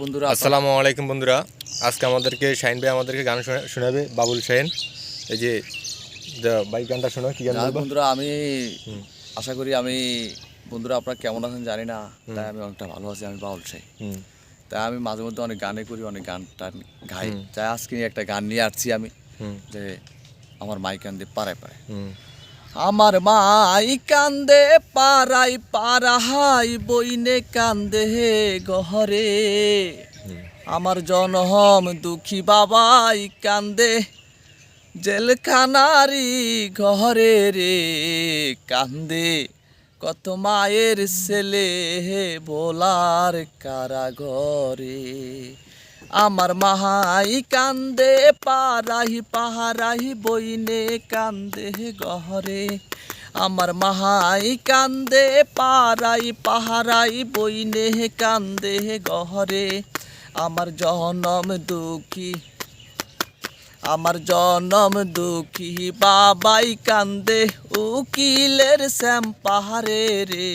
বন্ধুরা আসসালামু আলাইকুম বন্ধুরা। আজকে আমাদেরকে শাহিন ভাই আমাদেরকে গান শোনাবে বাবুল শাহিন। এই যে ভাই গানটা শোনো কি গান বন্ধুরা আমি আশা করি আমি বন্ধুরা আপনারা কেমন আছেন জানি না তাই আমি অনেকটা ভালো আছি আমি বাউল চাই হুম। তাই আমি মাঝে মধ্যে অনেক গানে করি অনেক গান টান গাই। তাই আজকে নিয়ে একটা গান নিয়ে আসছি আমি যে আমার মাই কান্দে পাড়ায় পাড়ায় হুম। আমার মাই কান্দে পাড়াই পাড়াহাই বইনে কান্দে হে গহরে। আমার জনহম দুঃখী বাবাই কান্দে জেলখানারি ঘরে রে কান্দে। কত মায়ের ছেলে হে ভোলার কারাগরে। আমার মাহাই কান্দে পারাহি পাহারাহি বইনে কান্দে গহরে। আমার মাহাই কান্দে পারাই পাহারাই বইনে কান্দে গহরে। আমার জনম দুঃখী, আমার জনম দুঃখী বাবাই কান্দে, উকিলের শ্যাম পাহাড়ে রে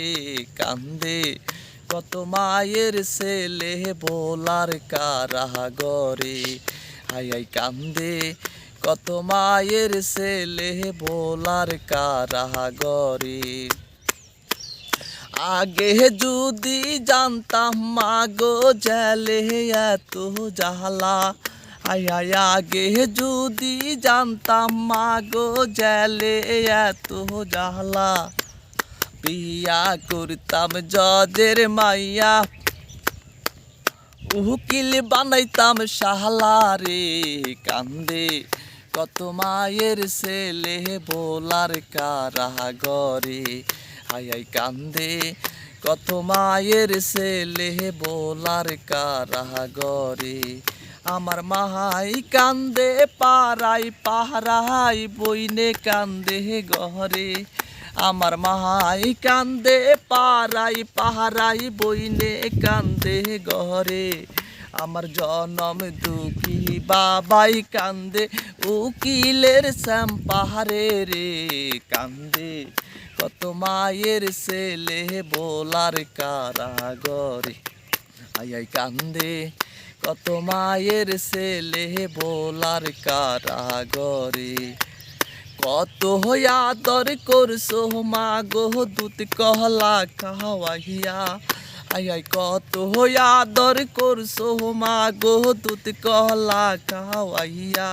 কান্দে। কত মায়ের ছেলে বোলার কারাগরে। হাই হাই, কান্দে। কত মায়ের ছেলে বোলার কারাগরে। আগে যদি জানতাম, মাগো জেলে এত জালা আই আই আগে যদি জানতাম, মাগো জেলে এত জালা বিয়া করতাম জজের মাইয়া। উকিল বানাইতাম শাহলা রে, কান্দে। কত মায়ের ছেলে বোলার কারা গরে হাই, কান্দে। কত মায়ের ছেলে বোলার কারা গরে আমার মাহাই কান্দে পাড়াই পাহারাই বইনে কান্দে গহরে আমার মাহাই কান্দে, পাড়াই পাহারাই বইনে কান্দে গহরে আমার জনম দুঃখী বাবাই কান্দে, উকিলের শ্যাম পাহাড়ে রে কান্দে। কত মায়ের ছেলে বোলার কারাগরে। আই আই, কান্দে। কত মায়ের ছেলে বোলার কারাগরে। কত আদর করছ মা গো দুধ কহলা খাওয়াইয়া। আই আই, কত আদর করছ মা গো দুধ কহলা খাওয়াইয়া।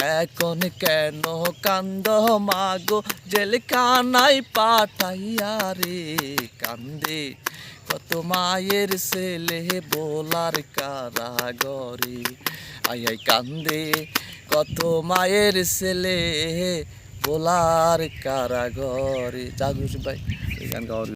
এখন কেন কান্দ মাগো? জেলখানাই পাঠাইয়া রে কান্দে। কত মায়ের ছেলে, বোলার কারাগরে। আই আই, কান্দে। কত মায়ের ছেলে, বোলার কারাগরে। জাগুস ভাই, এই গান গাওয়ার